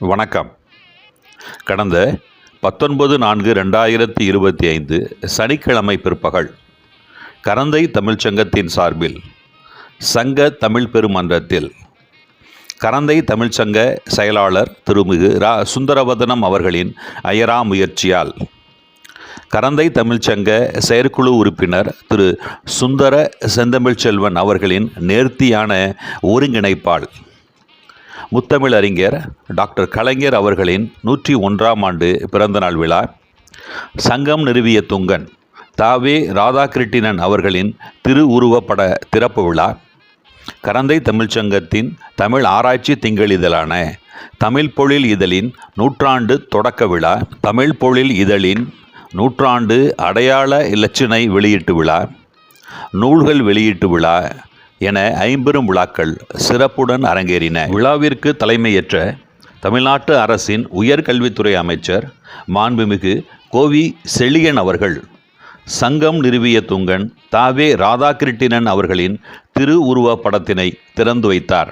வணக்கம். கடந்த பத்தொன்பது நான்கு ரெண்டாயிரத்தி இருபத்தி ஐந்து சனிக்கிழமை பிற்பகல் கரந்தை தமிழ்ச்சங்கத்தின் சார்பில் சங்க தமிழ் பெருமன்றத்தில் கரந்தை தமிழ்ச்சங்க செயலாளர் திருமிகு ரா சுந்தரவதனம் அவர்களின் அயரா முயற்சியால் கரந்தை தமிழ்ச்சங்க செயற்குழு உறுப்பினர் திரு சுந்தர செந்தமிழ்ச்செல்வன் அவர்களின் நேர்த்தியான ஒருங்கிணைப்பால் முத்தமிழறிஞர் டாக்டர் கலைஞர் அவர்களின் நூற்றி ஒன்றாம் ஆண்டு பிறந்தநாள் விழா சங்கம் நிறுவிய துங்கன் தாவே ராதாகிருட்டிணன் அவர்களின் திருவுருவப்பட திறப்பு விழா கரந்தை தமிழ்ச்சங்கத்தின் தமிழ் ஆராய்ச்சி திங்களிதழான தமிழ் பொழில் இதழின் நூற்றாண்டு தொடக்க விழா தமிழ் பொழில் இதழின் நூற்றாண்டு அடையாள இலச்சினை வெளியீட்டு விழா நூல்கள் வெளியீட்டு விழா என ஐம்பெரும் விழாக்கள் சிறப்புடன் அரங்கேறின. விழாவிற்கு தலைமையேற்ற தமிழ்நாட்டு அரசின் உயர்கல்வித்துறை அமைச்சர் மாண்புமிகு கோவி செழியன் அவர்கள் சங்கம் நிறுவிய துங்கன் தாவே ராதாகிருட்டிணன் அவர்களின் திருவுருவ படத்தினை திறந்து வைத்தார்.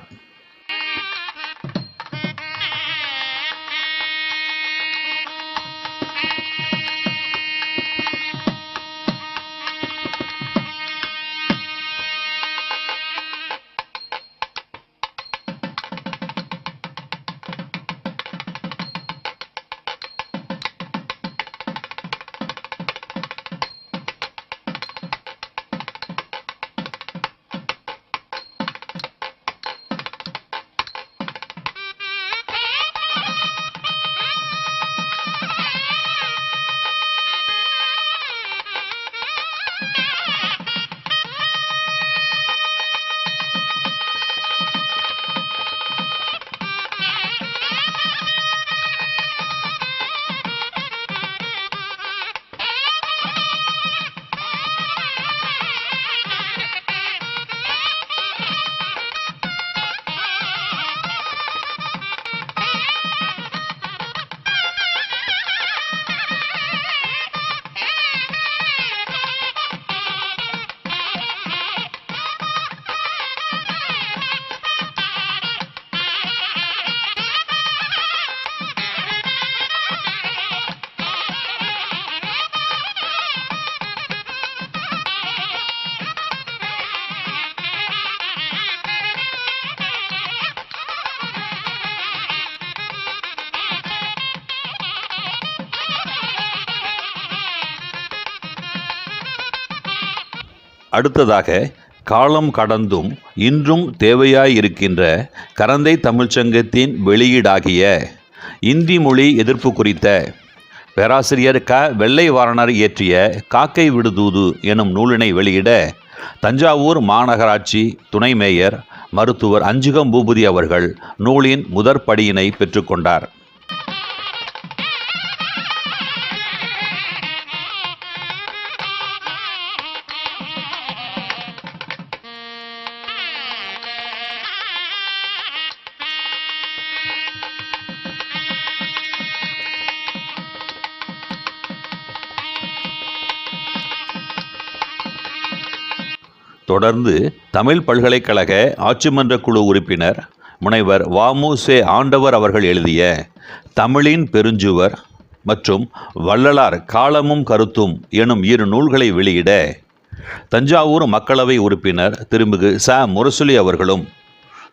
அடுத்ததாக காலம் கடந்தும் இன்றும் தேவையாயிருக்கின்ற கரந்தை தமிழ்ச்சங்கத்தின் வெளியீடாகிய இந்தி மொழி எதிர்ப்பு குறித்த பேராசிரியர் க. வெள்ளை வாரணர் இயற்றிய காக்கை விடுதூது எனும் நூலினை வெளியிட தஞ்சாவூர் மாநகராட்சி துணை மேயர் மருத்துவர் அஞ்சுகம் பூபதி அவர்கள் நூலின் முதற்படியினை பெற்றுக்கொண்டார் தொடர்ந்து தமிழ் பல்கலைக்கழக ஆட்சிமன்ற குழு உறுப்பினர் முனைவர் வாமு சே ஆண்டவர் அவர்கள் எழுதிய தமிழின் பெருஞ்சுவர் மற்றும் வள்ளலார் காலமும் கருத்தும் எனும் இரு நூல்களை வெளியிட தஞ்சாவூர் மக்களவை உறுப்பினர் திருமிகு ச. முரசொலி அவர்களும்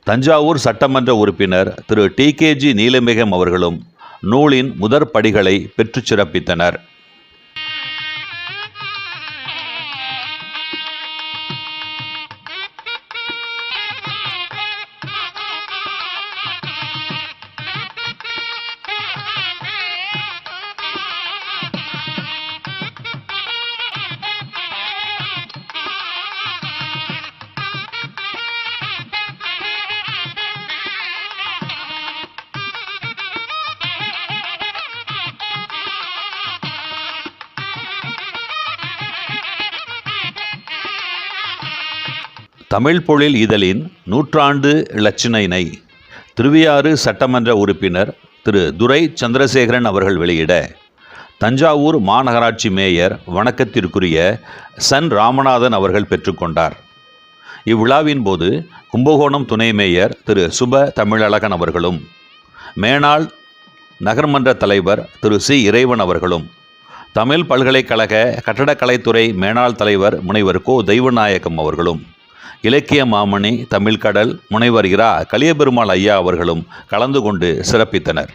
தஞ்சாவூர் சட்டமன்ற உறுப்பினர் திரு. டி. கேஜி நீலமேகம் அவர்களும் நூலின் முதற்படிகளை பெற்று சிறப்பித்தனர். தமிழ் பொழில் இதழின் நூற்றாண்டு இலச்சினையினை திருவியாறு சட்டமன்ற உறுப்பினர் திரு துரை சந்திரசேகரன் அவர்கள் வெளியிட தஞ்சாவூர் மாநகராட்சி மேயர் வணக்கத்திற்குரிய சன் ராமநாதன் அவர்கள் பெற்றுக்கொண்டார். இவ்விழாவின் போது கும்பகோணம் துணை மேயர் திரு சுப தமிழழகன் அவர்களும் மேனாள் நகர்மன்ற தலைவர் திரு சி இறைவன் அவர்களும் தமிழ் பல்கலைக்கழக கட்டடக்கலைத்துறை மேனாள் தலைவர் முனைவர் கோ தெய்வநாயகம் அவர்களும் இலக்கிய மாமணி தமிழ்கடல் முனைவர் இரா கலியபெருமாள் ஐயா அவர்களும் கலந்து கொண்டு சிறப்பித்தனர்.